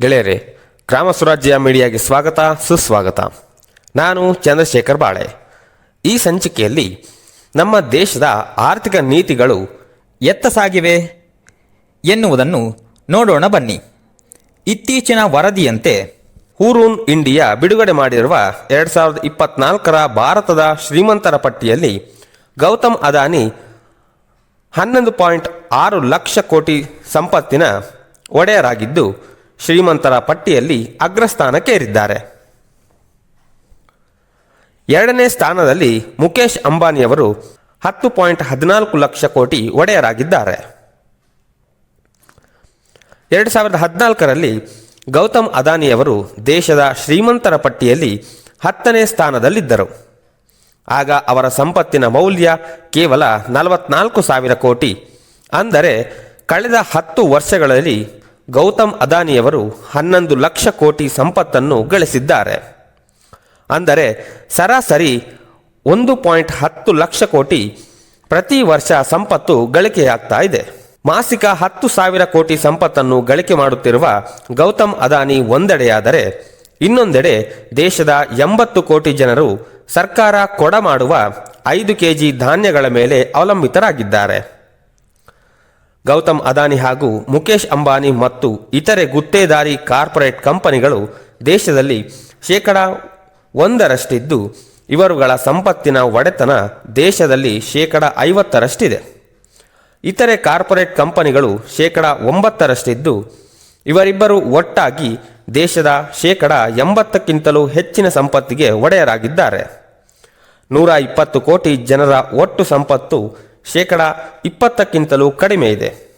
ಗೆಳೆಯರೇ, ಗ್ರಾಮ ಸ್ವರಾಜ್ಯ ಮೀಡಿಯಾಗೆ ಸ್ವಾಗತ, ಸುಸ್ವಾಗತ. ನಾನು ಚಂದ್ರಶೇಖರ್ ಬಾಳೆ. ಈ ಸಂಚಿಕೆಯಲ್ಲಿ ನಮ್ಮ ದೇಶದ ಆರ್ಥಿಕ ನೀತಿಗಳು ಎತ್ತ ಸಾಗಿವೆ ಎನ್ನುವುದನ್ನು ನೋಡೋಣ ಬನ್ನಿ. ಇತ್ತೀಚಿನ ವರದಿಯಂತೆ ಹೂರೂನ್ ಇಂಡಿಯಾ ಬಿಡುಗಡೆ ಮಾಡಿರುವ ಎರಡು ಸಾವಿರದ ಇಪ್ಪತ್ನಾಲ್ಕರ ಭಾರತದ ಶ್ರೀಮಂತರ ಪಟ್ಟಿಯಲ್ಲಿ ಗೌತಮ್ ಅದಾನಿ ಹನ್ನೊಂದು ಪಾಯಿಂಟ್ ಆರು ಲಕ್ಷ ಕೋಟಿ ಸಂಪತ್ತಿನ ಒಡೆಯರಾಗಿದ್ದು ಶ್ರೀಮಂತರ ಪಟ್ಟಿಯಲ್ಲಿ ಅಗ್ರಸ್ಥಾನಕ್ಕೇರಿದ್ದಾರೆ. ಎರಡನೇ ಸ್ಥಾನದಲ್ಲಿ ಮುಖೇಶ್ ಅಂಬಾನಿಯವರು ಹತ್ತು ಪಾಯಿಂಟ್ ಹದಿನಾಲ್ಕು ಲಕ್ಷ ಕೋಟಿ ಒಡೆಯರಾಗಿದ್ದಾರೆ. ಎರಡು ಸಾವಿರದ ಹದಿನಾಲ್ಕರಲ್ಲಿ ಗೌತಮ್ ಅದಾನಿಯವರು ದೇಶದ ಶ್ರೀಮಂತರ ಪಟ್ಟಿಯಲ್ಲಿ ಹತ್ತನೇ ಸ್ಥಾನದಲ್ಲಿದ್ದರು. ಆಗ ಅವರ ಸಂಪತ್ತಿನ ಮೌಲ್ಯ ಕೇವಲ ನಲವತ್ನಾಲ್ಕು ಸಾವಿರ ಕೋಟಿ. ಅಂದರೆ ಕಳೆದ ಹತ್ತು ವರ್ಷಗಳಲ್ಲಿ ಗೌತಮ್ ಅದಾನಿಯವರು ಹನ್ನೊಂದು ಲಕ್ಷ ಕೋಟಿ ಸಂಪತ್ತನ್ನು ಗಳಿಸಿದ್ದಾರೆ. ಅಂದರೆ ಸರಾಸರಿ ಒಂದು ಪಾಯಿಂಟ್ ಹತ್ತು ಲಕ್ಷ ಕೋಟಿ ಪ್ರತಿ ವರ್ಷ ಸಂಪತ್ತು ಗಳಿಕೆಯಾಗ್ತಾ ಇದೆ. ಮಾಸಿಕ ಹತ್ತು ಸಾವಿರ ಕೋಟಿ ಸಂಪತ್ತನ್ನು ಗಳಿಕೆ ಮಾಡುತ್ತಿರುವ ಗೌತಮ್ ಅದಾನಿ ಒಂದೆಡೆಯಾದರೆ ಇನ್ನೊಂದೆಡೆ ದೇಶದ ಎಂಬತ್ತು ಕೋಟಿ ಜನರು ಸರ್ಕಾರ ಕೊಡ ಮಾಡುವ ಐದು ಕೆಜಿ ಧಾನ್ಯಗಳ ಮೇಲೆ ಅವಲಂಬಿತರಾಗಿದ್ದಾರೆ. ಗೌತಮ್ ಅದಾನಿ ಹಾಗೂ ಮುಖೇಶ್ ಅಂಬಾನಿ ಮತ್ತು ಇತರೆ ಗುತ್ತೇದಾರಿ ಕಾರ್ಪೊರೇಟ್ ಕಂಪನಿಗಳು ದೇಶದಲ್ಲಿ ಶೇಕಡ ಒಂದರಷ್ಟಿದ್ದು ಇವರುಗಳ ಸಂಪತ್ತಿನ ಒಡೆತನ ದೇಶದಲ್ಲಿ ಶೇಕಡ ಐವತ್ತರಷ್ಟಿದೆ. ಇತರೆ ಕಾರ್ಪೊರೇಟ್ ಕಂಪನಿಗಳು ಶೇಕಡ ಒಂಬತ್ತರಷ್ಟಿದ್ದು ಇವರಿಬ್ಬರು ಒಟ್ಟಾಗಿ ದೇಶದ ಶೇಕಡ ಎಂಬತ್ತಕ್ಕಿಂತಲೂ ಹೆಚ್ಚಿನ ಸಂಪತ್ತಿಗೆ ಒಡೆಯರಾಗಿದ್ದಾರೆ. ನೂರ ಇಪ್ಪತ್ತು ಕೋಟಿ ಜನರ ಒಟ್ಟು ಸಂಪತ್ತು ಶೇಕಡ ಇಪ್ಪತ್ತಕ್ಕಿಂತಲೂ ಕಡಿಮೆ ಇದೆ.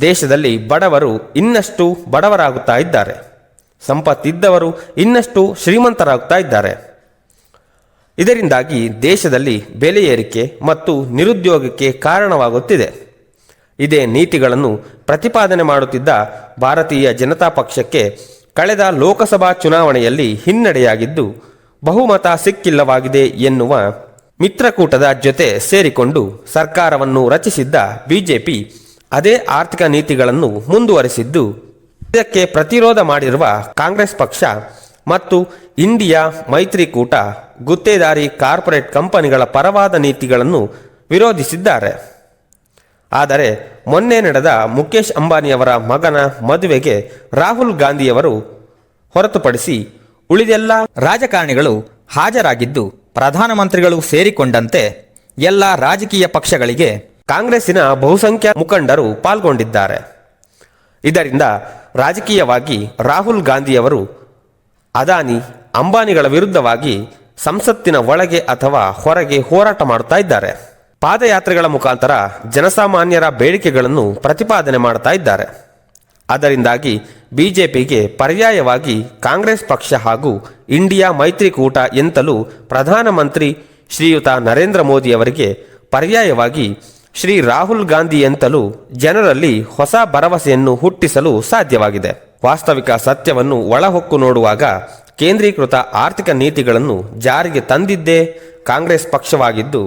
ದೇಶದಲ್ಲಿ ಬಡವರು ಇನ್ನಷ್ಟು ಬಡವರಾಗುತ್ತಾ ಇದ್ದಾರೆ. ಸಂಪತ್ತಿದ್ದವರು ಇನ್ನಷ್ಟು ಶ್ರೀಮಂತರಾಗುತ್ತಾ ಇದ್ದಾರೆ. ಇದರಿಂದಾಗಿ ದೇಶದಲ್ಲಿ ಬೆಲೆ ಏರಿಕೆ ಮತ್ತು ನಿರುದ್ಯೋಗಕ್ಕೆ ಕಾರಣವಾಗುತ್ತಿದೆ. ಇದೇ ನೀತಿಗಳನ್ನು ಪ್ರತಿಪಾದನೆ ಮಾಡುತ್ತಿದ್ದ ಭಾರತೀಯ ಜನತಾ ಪಕ್ಷಕ್ಕೆ ಕಳೆದ ಲೋಕಸಭಾ ಚುನಾವಣೆಯಲ್ಲಿ ಹಿನ್ನಡೆಯಾಗಿದ್ದು ಬಹುಮತ ಸಿಕ್ಕಿಲ್ಲವಾಗಿದೆ ಎನ್ನುವ ಮಿತ್ರಕೂಟದ ಜೊತೆ ಸೇರಿಕೊಂಡು ಸರ್ಕಾರವನ್ನು ರಚಿಸಿದ್ದ ಬಿಜೆಪಿ ಅದೇ ಆರ್ಥಿಕ ನೀತಿಗಳನ್ನು ಮುಂದುವರೆಸಿದ್ದು, ಇದಕ್ಕೆ ಪ್ರತಿರೋಧ ಮಾಡಿರುವ ಕಾಂಗ್ರೆಸ್ ಪಕ್ಷ ಮತ್ತು ಇಂಡಿಯಾ ಮೈತ್ರಿಕೂಟ ಗುತ್ತೇದಾರಿ ಕಾರ್ಪೊರೇಟ್ ಕಂಪನಿಗಳ ಪರವಾದ ನೀತಿಗಳನ್ನು ವಿರೋಧಿಸಿದ್ದಾರೆ. ಆದರೆ ಮೊನ್ನೆ ನಡೆದ ಮುಖೇಶ್ ಅಂಬಾನಿಯವರ ಮಗನ ಮದುವೆಗೆ ರಾಹುಲ್ ಗಾಂಧಿಯವರು ಹೊರತುಪಡಿಸಿ ಉಳಿದೆಲ್ಲ ರಾಜಕಾರಣಿಗಳು ಹಾಜರಾಗಿದ್ದು ಪ್ರಧಾನಮಂತ್ರಿಗಳು ಸೇರಿಕೊಂಡಂತೆ ಎಲ್ಲ ರಾಜಕೀಯ ಪಕ್ಷಗಳಿಗೆ ಕಾಂಗ್ರೆಸ್ಸಿನ ಬಹುಸಂಖ್ಯಾ ಮುಖಂಡರು ಪಾಲ್ಗೊಂಡಿದ್ದಾರೆ. ಇದರಿಂದ ರಾಜಕೀಯವಾಗಿ ರಾಹುಲ್ ಗಾಂಧಿಯವರು, ಅದಾನಿ, ಅಂಬಾನಿಗಳ ವಿರುದ್ಧವಾಗಿ ಸಂಸತ್ತಿನ ಒಳಗೆ ಅಥವಾ ಹೊರಗೆ ಹೋರಾಟ ಮಾಡುತ್ತಾ ಇದ್ದಾರೆ. ಪಾದಯಾತ್ರೆಗಳ ಮುಖಾಂತರ ಜನಸಾಮಾನ್ಯರ ಬೇಡಿಕೆಗಳನ್ನು ಪ್ರತಿಪಾದನೆ ಮಾಡ್ತಾ ಇದ್ದಾರೆ. ಅದರಿಂದಾಗಿ ಬಿಜೆಪಿಗೆ ಪರ್ಯಾಯವಾಗಿ ಕಾಂಗ್ರೆಸ್ ಪಕ್ಷ ಹಾಗೂ ಇಂಡಿಯಾ ಮೈತ್ರಿಕೂಟ ಎಂತಲೂ ಪ್ರಧಾನಮಂತ್ರಿ ಶ್ರೀಯುತ ನರೇಂದ್ರ ಮೋದಿಯವರಿಗೆ ಪರ್ಯಾಯವಾಗಿ ಶ್ರೀ ರಾಹುಲ್ ಗಾಂಧಿ ಎಂತಲೂ ಜನರಲ್ಲಿ ಹೊಸ ಭರವಸೆಯನ್ನು ಹುಟ್ಟಿಸಲು ಸಾಧ್ಯವಾಗಿದೆ. ವಾಸ್ತವಿಕ ಸತ್ಯವನ್ನು ಒಳಹೊಕ್ಕು ನೋಡುವಾಗ ಕೇಂದ್ರೀಕೃತ ಆರ್ಥಿಕ ನೀತಿಗಳನ್ನು ಜಾರಿಗೆ ತಂದಿದ್ದೇ ಕಾಂಗ್ರೆಸ್ ಪಕ್ಷವಾಗಿದ್ದು,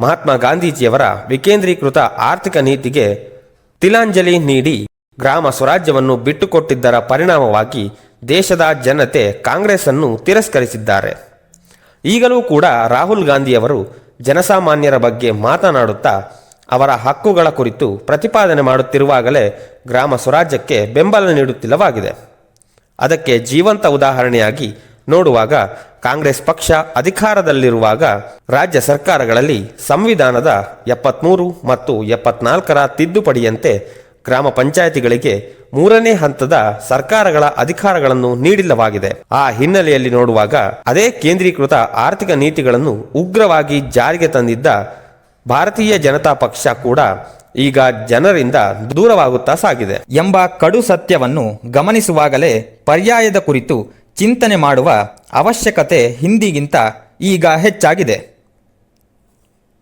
ಮಹಾತ್ಮ ಗಾಂಧೀಜಿಯವರ ವಿಕೇಂದ್ರೀಕೃತ ಆರ್ಥಿಕ ನೀತಿಗೆ ತಿಲಾಂಜಲಿ ನೀಡಿ ಗ್ರಾಮ ಸ್ವರಾಜ್ಯವನ್ನು ಬಿಟ್ಟುಕೊಟ್ಟಿದ್ದರ ಪರಿಣಾಮವಾಗಿ ದೇಶದ ಜನತೆ ಕಾಂಗ್ರೆಸ್ ಅನ್ನು ತಿರಸ್ಕರಿಸಿದ್ದಾರೆ. ಈಗಲೂ ಕೂಡ ರಾಹುಲ್ ಗಾಂಧಿಯವರು ಜನಸಾಮಾನ್ಯರ ಬಗ್ಗೆ ಮಾತನಾಡುತ್ತಾ ಅವರ ಹಕ್ಕುಗಳ ಕುರಿತು ಪ್ರತಿಪಾದನೆ ಮಾಡುತ್ತಿರುವಾಗಲೇ ಗ್ರಾಮ ಸ್ವರಾಜ್ಯಕ್ಕೆ ಬೆಂಬಲ ನೀಡುತ್ತಿಲ್ಲವಾಗಿದೆ. ಅದಕ್ಕೆ ಜೀವಂತ ಉದಾಹರಣೆಯಾಗಿ ನೋಡುವಾಗ ಕಾಂಗ್ರೆಸ್ ಪಕ್ಷ ಅಧಿಕಾರದಲ್ಲಿರುವಾಗ ರಾಜ್ಯ ಸರ್ಕಾರಗಳಲ್ಲಿ ಸಂವಿಧಾನದ ಎಪ್ಪತ್ಮೂರು ಮತ್ತು ಎಪ್ಪತ್ನಾಲ್ಕರ ತಿದ್ದುಪಡಿಯಂತೆ ಗ್ರಾಮ ಪಂಚಾಯಿತಿಗಳಿಗೆ ಮೂರನೇ ಹಂತದ ಸರ್ಕಾರಗಳ ಅಧಿಕಾರಗಳನ್ನು ನೀಡಿಲ್ಲವಾಗಿದೆ. ಆ ಹಿನ್ನೆಲೆಯಲ್ಲಿ ನೋಡುವಾಗ ಅದೇ ಕೇಂದ್ರೀಕೃತ ಆರ್ಥಿಕ ನೀತಿಗಳನ್ನು ಉಗ್ರವಾಗಿ ಜಾರಿಗೆ ತಂದಿದ್ದ ಭಾರತೀಯ ಜನತಾ ಪಕ್ಷ ಕೂಡ ಈಗ ಜನರಿಂದ ದೂರವಾಗುತ್ತಾ ಸಾಗಿದೆ. ಎಂಬ ಕಡು ಸತ್ಯವನ್ನು ಗಮನಿಸುವಾಗಲೇ ಪರ್ಯಾಯದ ಕುರಿತು ಚಿಂತನೆ ಮಾಡುವ ಅವಶ್ಯಕತೆ ಹಿಂದಿಗಿಂತ ಈಗ ಹೆಚ್ಚಾಗಿದೆ.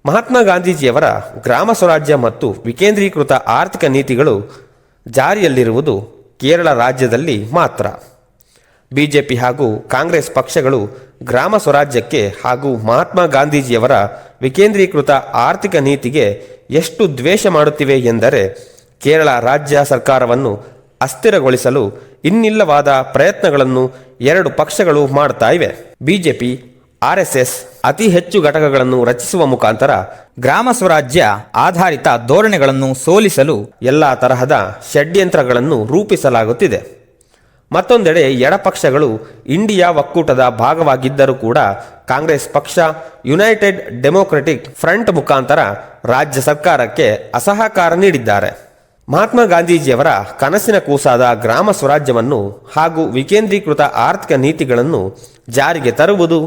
ಮಹಾತ್ಮ ಗಾಂಧೀಜಿಯವರ ಗ್ರಾಮ ಸ್ವರಾಜ್ಯ ಮತ್ತು ವಿಕೇಂದ್ರೀಕೃತ ಆರ್ಥಿಕ ನೀತಿಗಳು ಜಾರಿಯಲ್ಲಿರುವುದು ಕೇರಳ ರಾಜ್ಯದಲ್ಲಿ ಮಾತ್ರ. ಬಿಜೆಪಿ ಹಾಗೂ ಕಾಂಗ್ರೆಸ್ ಪಕ್ಷಗಳು ಗ್ರಾಮ ಸ್ವರಾಜ್ಯಕ್ಕೆ ಹಾಗೂ ಮಹಾತ್ಮ ಗಾಂಧೀಜಿಯವರ ವಿಕೇಂದ್ರೀಕೃತ ಆರ್ಥಿಕ ನೀತಿಗೆ ಎಷ್ಟು ದ್ವೇಷ ಮಾಡುತ್ತಿವೆ ಎಂದರೆ ಕೇರಳ ರಾಜ್ಯ ಸರ್ಕಾರವನ್ನು ಅಸ್ಥಿರಗೊಳಿಸಲು ಇನ್ನಿಲ್ಲವಾದ ಪ್ರಯತ್ನಗಳನ್ನು ಎರಡು ಪಕ್ಷಗಳು ಮಾಡ್ತಾ ಇವೆ. ಬಿಜೆಪಿ ಆರ್ಎಸ್ಎಸ್ ಅತಿ ಹೆಚ್ಚು ಘಟಕಗಳನ್ನು ರಚಿಸುವ ಮುಖಾಂತರ ಗ್ರಾಮ ಸ್ವರಾಜ್ಯ ಆಧಾರಿತ ಧೋರಣೆಗಳನ್ನು ಸೋಲಿಸಲು ಎಲ್ಲ ತರಹದ ಷಡ್ಯಂತ್ರಗಳನ್ನು ರೂಪಿಸಲಾಗುತ್ತಿದೆ. ಮತ್ತೊಂದೆಡೆ ಎಡಪಕ್ಷಗಳು ಇಂಡಿಯಾ ಒಕ್ಕೂಟದ ಭಾಗವಾಗಿದ್ದರೂ ಕೂಡ ಕಾಂಗ್ರೆಸ್ ಪಕ್ಷ, ಯುನೈಟೆಡ್ ಡೆಮೊಕ್ರೆಟಿಕ್ ಫ್ರಂಟ್ ಮುಖಾಂತರ ರಾಜ್ಯ ಸರ್ಕಾರಕ್ಕೆ ಅಸಹಕಾರ ನೀಡಿದ್ದಾರೆ. ಮಹಾತ್ಮ ಗಾಂಧೀಜಿಯವರ ಕನಸಿನ ಕೂಸಾದ ಗ್ರಾಮ ಸ್ವರಾಜ್ಯವನ್ನು ಹಾಗೂ ವಿಕೇಂದ್ರೀಕೃತ ಆರ್ಥಿಕ ನೀತಿಗಳನ್ನು ಜಾರಿಗೆ ತರುವುದು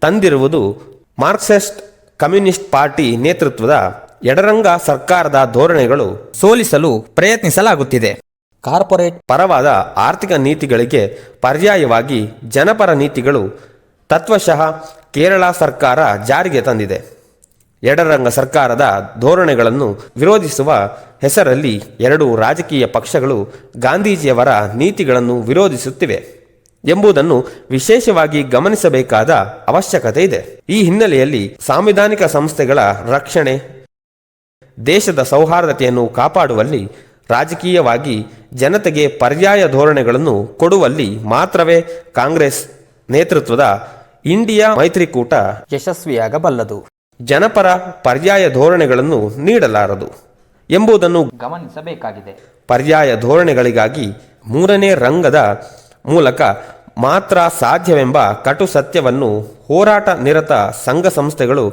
ತಂದಿರುವುದು ಮಾರ್ಕ್ಸಿಸ್ಟ್ ಕಮ್ಯುನಿಸ್ಟ್ ಪಾರ್ಟಿ ನೇತೃತ್ವದ ಎಡರಂಗ ಸರ್ಕಾರದ ಧೋರಣೆಗಳು ಸೋಲಿಸಲು ಪ್ರಯತ್ನಿಸಲಾಗುತ್ತಿದೆ. ಕಾರ್ಪೊರೇಟ್ ಪರವಾದ ಆರ್ಥಿಕ ನೀತಿಗಳಿಗೆ ಪರ್ಯಾಯವಾಗಿ ಜನಪರ ನೀತಿಗಳು ತತ್ವಶಃ ಕೇರಳ ಸರ್ಕಾರ ಜಾರಿಗೆ ತಂದಿದೆ. ಎಡರಂಗ ಸರ್ಕಾರದ ಧೋರಣೆಗಳನ್ನು ವಿರೋಧಿಸುವ ಹೆಸರಲ್ಲಿ ಎರಡು ರಾಜಕೀಯ ಪಕ್ಷಗಳು ಗಾಂಧೀಜಿಯವರ ನೀತಿಗಳನ್ನು ವಿರೋಧಿಸುತ್ತಿವೆ. ಎಂಬುದನ್ನು ವಿಶೇಷವಾಗಿ ಗಮನಿಸಬೇಕಾದ ಅವಶ್ಯಕತೆ ಇದೆ. ಈ ಹಿನ್ನೆಲೆಯಲ್ಲಿ ಸಾಂವಿಧಾನಿಕ ಸಂಸ್ಥೆಗಳ ರಕ್ಷಣೆ ದೇಶದ ಸೌಹಾರ್ದತೆಯನ್ನು ಕಾಪಾಡುವಲ್ಲಿ ರಾಜಕೀಯವಾಗಿ ಜನತೆಗೆ ಪರ್ಯಾಯ ಧೋರಣೆಗಳನ್ನು ಕೊಡುವಲ್ಲಿ ಮಾತ್ರವೇ ಕಾಂಗ್ರೆಸ್ ನೇತೃತ್ವದ ಇಂಡಿಯಾ ಮೈತ್ರಿಕೂಟ ಯಶಸ್ವಿಯಾಗಬಲ್ಲದು. ಜನಪರ ಪರ್ಯಾಯ ಧೋರಣೆಗಳನ್ನು ನೀಡಲಾರದು ಎಂಬುದನ್ನು ಗಮನಿಸಬೇಕಾಗಿದೆ. ಪರ್ಯಾಯ ಧೋರಣೆಗಳಿಗಾಗಿ ಮೂರನೇ ರಂಗದ ಮೂಲಕ ಮಾತ್ರ ಸಾಧ್ಯವೆಂಬ ಕಟು ಸತ್ಯವನ್ನು ಹೋರಾಟ ನಿರತ ಸಂಘ ಸಂಸ್ಥೆಗಳು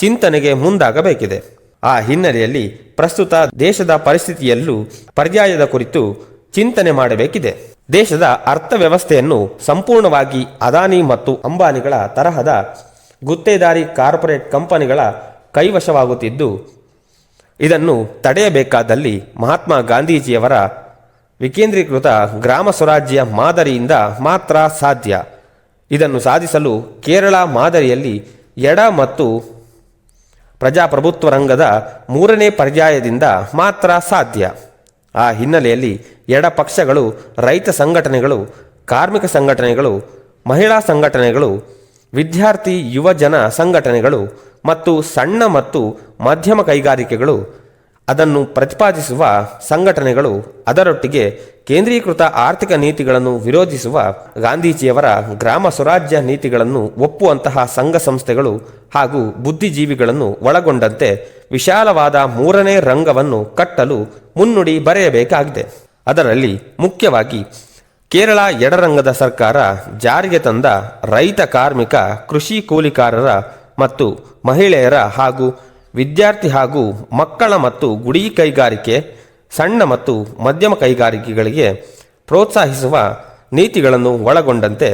ಚಿಂತನೆಗೆ ಮುಂದಾಗಬೇಕಿದೆ. ಆ ಹಿನ್ನೆಲೆಯಲ್ಲಿ ಪ್ರಸ್ತುತ ದೇಶದ ಪರಿಸ್ಥಿತಿಯಲ್ಲೂ ಪರ್ಯಾಯದ ಕುರಿತು ಚಿಂತನೆ ಮಾಡಬೇಕಿದೆ. ದೇಶದ ಅರ್ಥವ್ಯವಸ್ಥೆಯನ್ನು ಸಂಪೂರ್ಣವಾಗಿ ಅದಾನಿ ಮತ್ತು ಅಂಬಾನಿಗಳ ತರಹದ ಗುತ್ತೇದಾರಿ ಕಾರ್ಪೊರೇಟ್ ಕಂಪನಿಗಳ ಕೈವಶವಾಗುತ್ತಿದ್ದು, ಇದನ್ನು ತಡೆಯಬೇಕಾದಲ್ಲಿ ಮಹಾತ್ಮ ಗಾಂಧೀಜಿಯವರ ವಿಕೇಂದ್ರೀಕೃತ ಗ್ರಾಮ ಸ್ವರಾಜ್ಯ ಮಾದರಿಯಿಂದ ಮಾತ್ರ ಸಾಧ್ಯ. ಇದನ್ನು ಸಾಧಿಸಲು ಕೇರಳ ಮಾದರಿಯಲ್ಲಿ ಎಡ ಮತ್ತು ಪ್ರಜಾಪ್ರಭುತ್ವ ರಂಗದ ಮೂರನೇ ಪರ್ಯಾಯದಿಂದ ಮಾತ್ರ ಸಾಧ್ಯ. ಆ ಹಿನ್ನೆಲೆಯಲ್ಲಿ ಎಡ ಪಕ್ಷಗಳು, ರೈತ ಸಂಘಟನೆಗಳು, ಕಾರ್ಮಿಕ ಸಂಘಟನೆಗಳು, ಮಹಿಳಾ ಸಂಘಟನೆಗಳು, ವಿದ್ಯಾರ್ಥಿ, ಯುವಜನ ಸಂಘಟನೆಗಳು ಮತ್ತು ಸಣ್ಣ ಮತ್ತು ಮಧ್ಯಮ ಕೈಗಾರಿಕೆಗಳು ಅದನ್ನು ಪ್ರತಿಪಾದಿಸುವ ಸಂಘಟನೆಗಳು ಅದರೊಟ್ಟಿಗೆ ಕೇಂದ್ರೀಕೃತ ಆರ್ಥಿಕ ನೀತಿಗಳನ್ನು ವಿರೋಧಿಸುವ ಗಾಂಧೀಜಿಯವರ ಗ್ರಾಮ ಸ್ವರಾಜ್ಯ ನೀತಿಗಳನ್ನು ಒಪ್ಪುವಂತಹ ಸಂಘ ಸಂಸ್ಥೆಗಳು ಹಾಗೂ ಬುದ್ಧಿಜೀವಿಗಳನ್ನು ಒಳಗೊಂಡಂತೆ ವಿಶಾಲವಾದ ಮೂರನೇ ರಂಗವನ್ನು ಕಟ್ಟಲು ಮುನ್ನುಡಿ ಬರೆಯಬೇಕಾಗಿದೆ. ಅದರಲ್ಲಿ ಮುಖ್ಯವಾಗಿ ಕೇರಳ ಎಡರಂಗದ ಸರ್ಕಾರ ಜಾರಿಗೆ ತಂದ ರೈತ ಕಾರ್ಮಿಕ, ಕೃಷಿ ಕೂಲಿಕಾರರ ಮತ್ತು ಮಹಿಳೆಯರ ಹಾಗೂ ವಿದ್ಯಾರ್ಥಿ ಹಾಗೂ ಮಕ್ಕಳ ಮತ್ತು ಗುಡಿ ಕೈಗಾರಿಕೆ, ಸಣ್ಣ ಮತ್ತು ಮಧ್ಯಮ ಕೈಗಾರಿಕೆಗಳಿಗೆ ಪ್ರೋತ್ಸಾಹಿಸುವ ನೀತಿಗಳನ್ನು ಒಳಗೊಂಡಂತೆ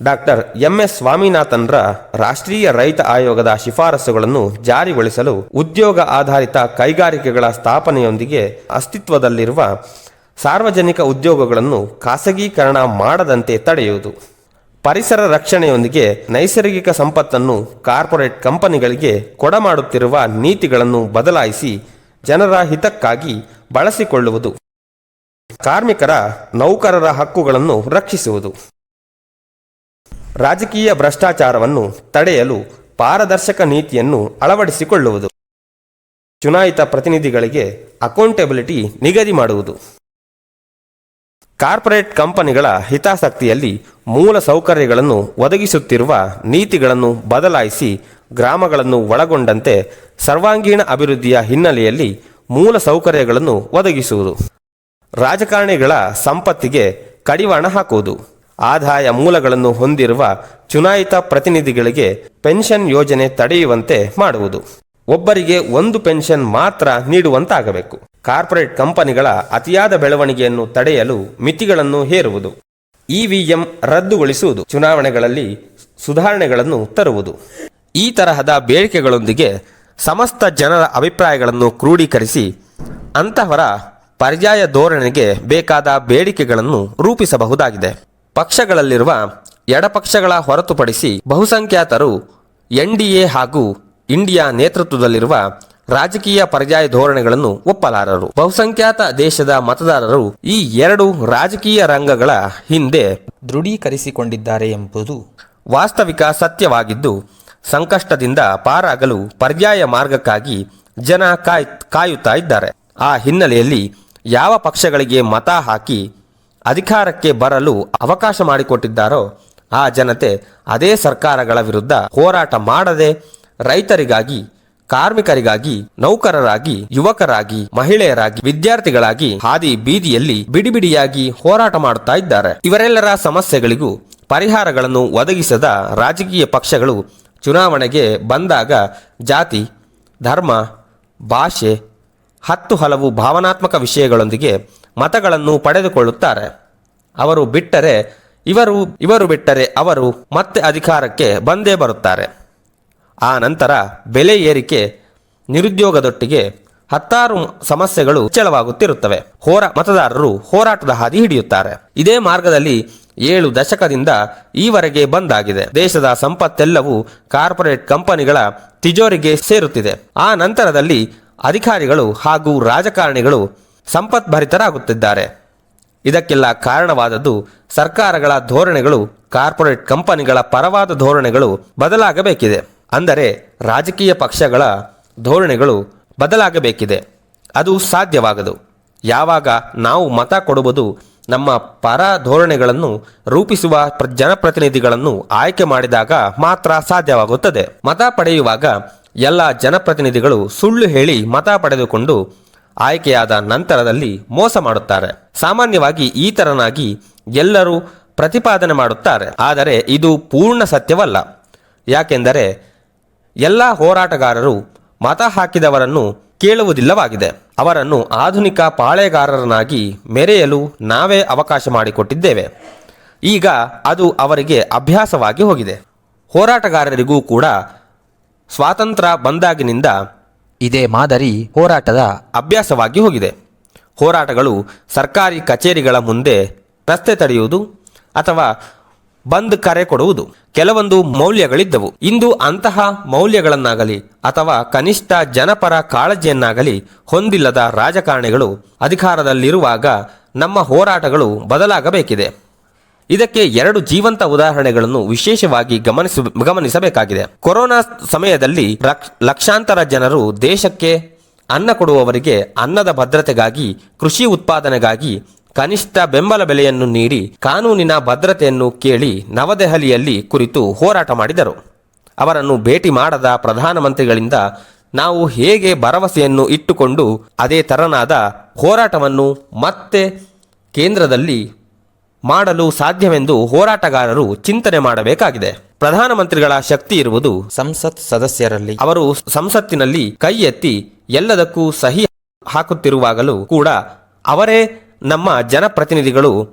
ಡಾಕ್ಟರ್ ಎಂ ಎಸ್ ಸ್ವಾಮಿನಾಥನ್ರ ರಾಷ್ಟ್ರೀಯ ರೈತ ಆಯೋಗದ ಶಿಫಾರಸುಗಳನ್ನು ಜಾರಿಗೊಳಿಸಲು ಉದ್ಯೋಗ ಆಧಾರಿತ ಕೈಗಾರಿಕೆಗಳ ಸ್ಥಾಪನೆಯೊಂದಿಗೆ ಅಸ್ತಿತ್ವದಲ್ಲಿರುವ ಸಾರ್ವಜನಿಕ ಉದ್ಯೋಗಗಳನ್ನು ಖಾಸಗೀಕರಣ ಮಾಡದಂತೆ ತಡೆಯುವುದು. ಪರಿಸರ ರಕ್ಷಣೆಯೊಂದಿಗೆ ನೈಸರ್ಗಿಕ ಸಂಪತ್ತನ್ನು ಕಾರ್ಪೊರೇಟ್ ಕಂಪನಿಗಳಿಗೆ ಕೊಡಮಾಡುತ್ತಿರುವ ನೀತಿಗಳನ್ನು ಬದಲಾಯಿಸಿ ಜನರ ಹಿತಕ್ಕಾಗಿ ಬಳಸಿಕೊಳ್ಳುವುದು. ಕಾರ್ಮಿಕರ ನೌಕರರ ಹಕ್ಕುಗಳನ್ನು ರಕ್ಷಿಸುವುದು. ರಾಜಕೀಯ ಭ್ರಷ್ಟಾಚಾರವನ್ನು ತಡೆಯಲು ಪಾರದರ್ಶಕ ನೀತಿಯನ್ನು ಅಳವಡಿಸಿಕೊಳ್ಳುವುದು. ಚುನಾಯಿತ ಪ್ರತಿನಿಧಿಗಳಿಗೆ ಅಕೌಂಟೆಬಿಲಿಟಿ ನಿಗದಿ ಮಾಡುವುದು. ಕಾರ್ಪೊರೇಟ್ ಕಂಪನಿಗಳ ಹಿತಾಸಕ್ತಿಯಲ್ಲಿ ಮೂಲ ಸೌಕರ್ಯಗಳನ್ನು ಒದಗಿಸುತ್ತಿರುವ ನೀತಿಗಳನ್ನು ಬದಲಾಯಿಸಿ ಗ್ರಾಮಗಳನ್ನು ಒಳಗೊಂಡಂತೆ ಸರ್ವಾಂಗೀಣ ಅಭಿವೃದ್ಧಿಯ ಹಿನ್ನೆಲೆಯಲ್ಲಿ ಮೂಲ ಸೌಕರ್ಯಗಳನ್ನು ಒದಗಿಸುವುದು. ರಾಜಕಾರಣಿಗಳ ಸಂಪತ್ತಿಗೆ ಕಡಿವಾಣ ಹಾಕುವುದು. ಆದಾಯ ಮೂಲಗಳನ್ನು ಹೊಂದಿರುವ ಚುನಾಯಿತ ಪ್ರತಿನಿಧಿಗಳಿಗೆ ಪೆನ್ಷನ್ ಯೋಜನೆ ತಡೆಯುವಂತೆ ಮಾಡುವುದು. ಒಬ್ಬರಿಗೆ ಒಂದು ಪೆನ್ಷನ್ ಮಾತ್ರ ನೀಡುವಂತಾಗಬೇಕು. ಕಾರ್ಪೊರೇಟ್ ಕಂಪನಿಗಳ ಅತಿಯಾದ ಬೆಳವಣಿಗೆಯನ್ನು ತಡೆಯಲು ಮಿತಿಗಳನ್ನು ಹೇರುವುದು. ಇವಿಎಂ ರದ್ದುಗೊಳಿಸುವುದು. ಚುನಾವಣೆಗಳಲ್ಲಿ ಸುಧಾರಣೆಗಳನ್ನು ತರುವುದು. ಈ ತರಹದ ಬೇಡಿಕೆಗಳೊಂದಿಗೆ ಸಮಸ್ತ ಜನರ ಅಭಿಪ್ರಾಯಗಳನ್ನು ಕ್ರೋಢೀಕರಿಸಿ ಅಂತಹವರ ಪರ್ಯಾಯ ಧೋರಣೆಗೆ ಬೇಕಾದ ಬೇಡಿಕೆಗಳನ್ನು ರೂಪಿಸಬಹುದಾಗಿದೆ. ಪಕ್ಷಗಳಲ್ಲಿರುವ ಎಡಪಕ್ಷಗಳ ಹೊರತುಪಡಿಸಿ ಬಹುಸಂಖ್ಯಾತರು ಎನ್ಡಿಎ ಹಾಗೂ ಇಂಡಿಯಾ ನೇತೃತ್ವದಲ್ಲಿರುವ ರಾಜಕೀಯ ಪರ್ಯಾಯ ಧೋರಣೆಗಳನ್ನು ಒಪ್ಪಲಾರರು. ಬಹುಸಂಖ್ಯಾತ ದೇಶದ ಮತದಾರರು ಈ ಎರಡು ರಾಜಕೀಯ ರಂಗಗಳ ಹಿಂದೆ ದೃಢೀಕರಿಸಿಕೊಂಡಿದ್ದಾರೆ ಎಂಬುದು ವಾಸ್ತವಿಕ ಸತ್ಯವಾಗಿದ್ದು, ಸಂಕಷ್ಟದಿಂದ ಪಾರಾಗಲು ಪರ್ಯಾಯ ಮಾರ್ಗಕ್ಕಾಗಿ ಜನ ಕಾಯ್, ಕಾಯುತ್ತಾ ಇದ್ದಾರೆ. ಆ ಹಿನ್ನೆಲೆಯಲ್ಲಿ ಯಾವ ಪಕ್ಷಗಳಿಗೆ ಮತ ಹಾಕಿ ಅಧಿಕಾರಕ್ಕೆ ಬರಲು ಅವಕಾಶ ಮಾಡಿಕೊಟ್ಟಿದ್ದಾರೋ, ಆ ಜನತೆ ಅದೇ ಸರ್ಕಾರಗಳ ವಿರುದ್ಧ ಹೋರಾಟ ಮಾಡದೆ ರೈತರಿಗಾಗಿ, ಕಾರ್ಮಿಕರಿಗಾಗಿ, ನೌಕರರಾಗಿ, ಯುವಕರಾಗಿ, ಮಹಿಳೆಯರಾಗಿ, ವಿದ್ಯಾರ್ಥಿಗಳಾಗಿ ಹಾದಿ ಬೀದಿಯಲ್ಲಿ ಬಿಡಿಬಿಡಿಯಾಗಿ ಹೋರಾಟ ಮಾಡುತ್ತಾ ಇದ್ದಾರೆ. ಇವರೆಲ್ಲರ ಸಮಸ್ಯೆಗಳಿಗೂ ಪರಿಹಾರಗಳನ್ನು ಒದಗಿಸದ ರಾಜಕೀಯ ಪಕ್ಷಗಳು ಚುನಾವಣೆಗೆ ಬಂದಾಗ ಜಾತಿ, ಧರ್ಮ, ಭಾಷೆ, ಹತ್ತು ಹಲವು ಭಾವನಾತ್ಮಕ ವಿಷಯಗಳೊಂದಿಗೆ ಮತಗಳನ್ನು ಪಡೆದುಕೊಳ್ಳುತ್ತಾರೆ. ಅವರು ಬಿಟ್ಟರೆ ಇವರು ಇವರು ಬಿಟ್ಟರೆ ಅವರು ಮತ್ತೆ ಅಧಿಕಾರಕ್ಕೆ ಬಂದೇ ಬರುತ್ತಾರೆ. ಆ ನಂತರ ಬೆಲೆ ಏರಿಕೆ ನಿರುದ್ಯೋಗದೊಟ್ಟಿಗೆ ಹತ್ತಾರು ಸಮಸ್ಯೆಗಳು ಹೆಚ್ಚಳವಾಗುತ್ತಿರುತ್ತವೆ ಹೋರಾ ಮತದಾರರು ಹೋರಾಟದ ಹಾದಿ ಹಿಡಿಯುತ್ತಾರೆ. ಇದೇ ಮಾರ್ಗದಲ್ಲಿ ಏಳು ದಶಕದಿಂದ ಈವರೆಗೆ ಬಂದಾಗಿದೆ. ದೇಶದ ಸಂಪತ್ತೆಲ್ಲವೂ ಕಾರ್ಪೊರೇಟ್ ಕಂಪನಿಗಳ ತಿಜೋರಿಗೆ ಸೇರುತ್ತಿದೆ. ಆ ನಂತರದಲ್ಲಿ ಅಧಿಕಾರಿಗಳು ಹಾಗೂ ರಾಜಕಾರಣಿಗಳು ಸಂಪತ್ಭರಿತರಾಗುತ್ತಿದ್ದಾರೆ. ಇದಕ್ಕೆಲ್ಲ ಕಾರಣವಾದದ್ದು ಸರ್ಕಾರಗಳ ಧೋರಣೆಗಳು, ಕಾರ್ಪೊರೇಟ್ ಕಂಪನಿಗಳ ಪರವಾದ ಧೋರಣೆಗಳು ಬದಲಾಗಬೇಕಿದೆ. ಅಂದರೆ ರಾಜಕೀಯ ಪಕ್ಷಗಳ ಧೋರಣೆಗಳು ಬದಲಾಗಬೇಕಿದೆ. ಅದು ಸಾಧ್ಯವಾಗದು. ಯಾವಾಗ ನಾವು ಮತ ಕೊಡುವುದು ನಮ್ಮ ಪರ ಧೋರಣೆಗಳನ್ನು ರೂಪಿಸುವ ಪ್ರ- ಜನಪ್ರತಿನಿಧಿಗಳನ್ನು ಆಯ್ಕೆ ಮಾಡಿದಾಗ ಮಾತ್ರ ಸಾಧ್ಯವಾಗುತ್ತದೆ. ಮತ ಪಡೆಯುವಾಗ ಎಲ್ಲ ಜನಪ್ರತಿನಿಧಿಗಳು ಸುಳ್ಳು ಹೇಳಿ ಮತ ಪಡೆದುಕೊಂಡು ಆಯ್ಕೆಯಾದ ನಂತರದಲ್ಲಿ ಮೋಸ ಮಾಡುತ್ತಾರೆ. ಸಾಮಾನ್ಯವಾಗಿ ಈ ತರನಾಗಿ ಎಲ್ಲರೂ ಪ್ರತಿಪಾದನೆ ಮಾಡುತ್ತಾರೆ. ಆದರೆ ಇದು ಪೂರ್ಣ ಸತ್ಯವಲ್ಲ. ಯಾಕೆಂದರೆ ಎಲ್ಲ ಹೋರಾಟಗಾರರು ಮತ ಹಾಕಿದವರನ್ನು ಕೇಳುವುದಿಲ್ಲವಾಗಿದೆ. ಅವರನ್ನು ಆಧುನಿಕ ಪಾಳೆಗಾರರನ್ನಾಗಿ ಮೆರೆಯಲು ನಾವೇ ಅವಕಾಶ ಮಾಡಿಕೊಟ್ಟಿದ್ದೇವೆ. ಈಗ ಅದು ಅವರಿಗೆ ಅಭ್ಯಾಸವಾಗಿ ಹೋಗಿದೆ. ಹೋರಾಟಗಾರರಿಗೂ ಕೂಡ ಸ್ವಾತಂತ್ರ್ಯ ಬಂದಾಗಿನಿಂದ ಇದೇ ಮಾದರಿ ಹೋರಾಟದ ಅಭ್ಯಾಸವಾಗಿ ಹೋಗಿದೆ. ಹೋರಾಟಗಳು ಸರ್ಕಾರಿ ಕಚೇರಿಗಳ ಮುಂದೆ ರಸ್ತೆ ತಡೆಯುವುದು ಅಥವಾ ಬಂದ್ ಕರೆ ಕೊಡುವುದು. ಕೆಲವೊಂದು ಮೌಲ್ಯಗಳಿದ್ದವು. ಇಂದು ಅಂತಹ ಮೌಲ್ಯಗಳನ್ನಾಗಲಿ ಅಥವಾ ಕನಿಷ್ಠ ಜನಪರ ಕಾಳಜಿಯನ್ನಾಗಲಿ ಹೊಂದಿಲ್ಲದ ರಾಜಕಾರಣಿಗಳು ಅಧಿಕಾರದಲ್ಲಿರುವಾಗ ನಮ್ಮ ಹೋರಾಟಗಳು ಬದಲಾಗಬೇಕಿದೆ. ಇದಕ್ಕೆ ಎರಡು ಜೀವಂತ ಉದಾಹರಣೆಗಳನ್ನು ವಿಶೇಷವಾಗಿ ಗಮನಿಸ, ಗಮನಿಸಬೇಕಾಗಿದೆ. ಕೊರೋನಾ ಸಮಯದಲ್ಲಿ ಲಕ್ಷ- ಲಕ್ಷಾಂತರ ಜನರು ದೇಶಕ್ಕೆ ಅನ್ನ ಕೊಡುವವರಿಗೆ ಅನ್ನದ ಭದ್ರತೆಗಾಗಿ, ಕೃಷಿ ಉತ್ಪಾದನೆಗಾಗಿ ಕನಿಷ್ಠ ಬೆಂಬಲ ಬೆಲೆಯನ್ನು ನೀಡಿ ಕಾನೂನಿನ ಭದ್ರತೆಯನ್ನು ಕೇಳಿ ನವದೆಹಲಿಯಲ್ಲಿ ಕುರಿತು ಹೋರಾಟ ಮಾಡಿದರು. ಅವರನ್ನು ಭೇಟಿ ಮಾಡದ ಪ್ರಧಾನಮಂತ್ರಿಗಳಿಂದ ನಾವು ಹೇಗೆ ಭರವಸೆಯನ್ನು ಇಟ್ಟುಕೊಂಡು ಅದೇ ತರನಾದ ಹೋರಾಟವನ್ನು ಮತ್ತೆ ಕೇಂದ್ರದಲ್ಲಿ ಮಾಡಲು ಸಾಧ್ಯವೆಂದು ಹೋರಾಟಗಾರರು ಚಿಂತನೆ ಮಾಡಬೇಕಾಗಿದೆ. ಪ್ರಧಾನಮಂತ್ರಿಗಳ ಶಕ್ತಿ ಇರುವುದು ಸಂಸತ್ ಸದಸ್ಯರಲ್ಲಿ. ಅವರು ಸಂಸತ್ತಿನಲ್ಲಿ ಕೈ ಎತ್ತಿ ಎಲ್ಲದಕ್ಕೂ ಸಹಿ ಹಾಕುತ್ತಿರುವಾಗಲೂ ಕೂಡ ಅವರೇ ನಮ್ಮ ಜನಪ್ರತಿನಿಧಿಗಳು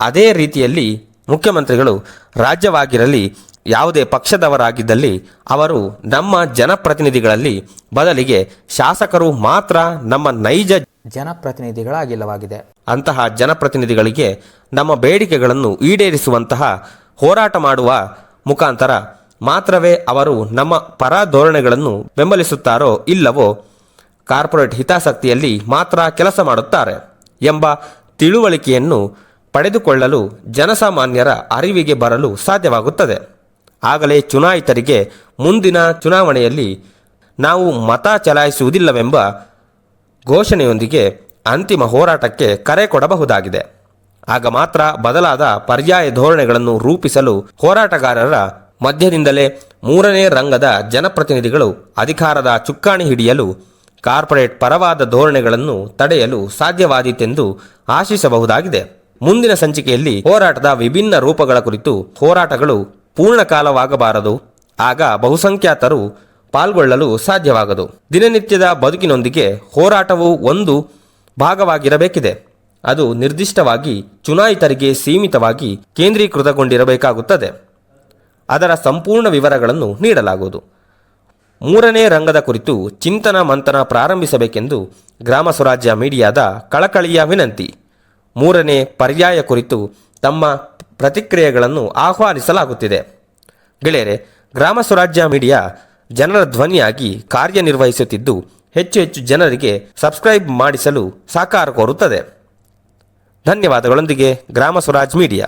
ಅದೇ ರೀತಿಯಲ್ಲಿ ಮುಖ್ಯಮಂತ್ರಿಗಳು ರಾಜ್ಯವಾಗಿರಲಿ ಯಾವುದೇ ಪಕ್ಷದವರಾಗಿದ್ದಲ್ಲಿ ಅವರು ನಮ್ಮ ಜನಪ್ರತಿನಿಧಿಗಳಲ್ಲಿ ಬದಲಿಗೆ ಶಾಸಕರು ಮಾತ್ರ ನಮ್ಮ ನೈಜ ಜನಪ್ರತಿನಿಧಿಗಳಾಗಿಲ್ಲವಾಗಿದೆ. ಅಂತಹ ಜನಪ್ರತಿನಿಧಿಗಳಿಗೆ ನಮ್ಮ ಬೇಡಿಕೆಗಳನ್ನು ಈಡೇರಿಸುವಂತಹ ಹೋರಾಟ ಮಾಡುವ ಮುಖಾಂತರ ಮಾತ್ರವೇ ಅವರು ನಮ್ಮ ಪರ ಧೋರಣೆಗಳನ್ನು ಬೆಂಬಲಿಸುತ್ತಾರೋ ಇಲ್ಲವೋ ಕಾರ್ಪೊರೇಟ್ ಹಿತಾಸಕ್ತಿಯಲ್ಲಿ ಮಾತ್ರ ಕೆಲಸ ಮಾಡುತ್ತಾರೆ. ಎಂಬ ತಿಳುವಳಿಕೆಯನ್ನು ಪಡೆದುಕೊಳ್ಳಲು ಜನಸಾಮಾನ್ಯರ ಅರಿವಿಗೆ ಬರಲು ಸಾಧ್ಯವಾಗುತ್ತದೆ. ಆಗಲೇ ಚುನಾಯಿತರಿಗೆ ಮುಂದಿನ ಚುನಾವಣೆಯಲ್ಲಿ ನಾವು ಮತ ಚಲಾಯಿಸುವುದಿಲ್ಲವೆಂಬ ಘೋಷಣೆಯೊಂದಿಗೆ ಅಂತಿಮ ಹೋರಾಟಕ್ಕೆ ಕರೆ ಕೊಡಬಹುದಾಗಿದೆ. ಆಗ ಮಾತ್ರ ಬದಲಾದ ಪರ್ಯಾಯ ಧೋರಣೆಗಳನ್ನು ರೂಪಿಸಲು ಹೋರಾಟಗಾರರ ಮಧ್ಯದಿಂದಲೇ ಮೂರನೇ ರಂಗದ ಜನಪ್ರತಿನಿಧಿಗಳು ಅಧಿಕಾರದ ಚುಕ್ಕಾಣಿ ಹಿಡಿಯಲು ಕಾರ್ಪೊರೇಟ್ ಪರವಾದ ಧೋರಣೆಗಳನ್ನು ತಡೆಯಲು ಸಾಧ್ಯವಾದೀತೆಂದು ಆಶಿಸಬಹುದಾಗಿದೆ. ಮುಂದಿನ ಸಂಚಿಕೆಯಲ್ಲಿ ಹೋರಾಟದ ವಿಭಿನ್ನ ರೂಪಗಳ ಕುರಿತು ಹೋರಾಟಗಳು ಪೂರ್ಣಕಾಲವಾಗಬಾರದು, ಆಗ ಬಹುಸಂಖ್ಯಾತರು ಪಾಲ್ಗೊಳ್ಳಲು ಸಾಧ್ಯವಾಗದು. ದಿನನಿತ್ಯದ ಬದುಕಿನೊಂದಿಗೆ ಹೋರಾಟವು ಒಂದು ಭಾಗವಾಗಿರಬೇಕಿದೆ. ಅದು ನಿರ್ದಿಷ್ಟವಾಗಿ ಚುನಾಯಿತರಿಗೆ ಸೀಮಿತವಾಗಿ ಕೇಂದ್ರೀಕೃತಗೊಂಡಿರಬೇಕಾಗುತ್ತದೆ. ಅದರ ಸಂಪೂರ್ಣ ವಿವರಗಳನ್ನು ನೀಡಲಾಗುವುದು. ಮೂರನೇ ರಂಗದ ಕುರಿತು ಚಿಂತನ ಮಂಥನ ಪ್ರಾರಂಭಿಸಬೇಕೆಂದು ಗ್ರಾಮ ಸ್ವರಾಜ್ಯ ಮೀಡಿಯಾದ ಕಳಕಳಿಯ ವಿನಂತಿ. ಮೂರನೇ ಪರ್ಯಾಯ ಕುರಿತು ತಮ್ಮ ಪ್ರತಿಕ್ರಿಯೆಗಳನ್ನು ಆಹ್ವಾನಿಸಲಾಗುತ್ತಿದೆ. ಗೆಳೆಯರೆ, ಗ್ರಾಮ ಸ್ವರಾಜ್ಯ ಮೀಡಿಯಾ ಜನರ ಧ್ವನಿಯಾಗಿ ಕಾರ್ಯನಿರ್ವಹಿಸುತ್ತಿದ್ದು ಹೆಚ್ಚು ಹೆಚ್ಚು ಜನರಿಗೆ ಸಬ್ಸ್ಕ್ರೈಬ್ ಮಾಡಿಸಲು ಸಹಕಾರ ಕೋರುತ್ತದೆ. ಧನ್ಯವಾದಗಳೊಂದಿಗೆ ಗ್ರಾಮ ಸ್ವರಾಜ್ ಮೀಡಿಯಾ.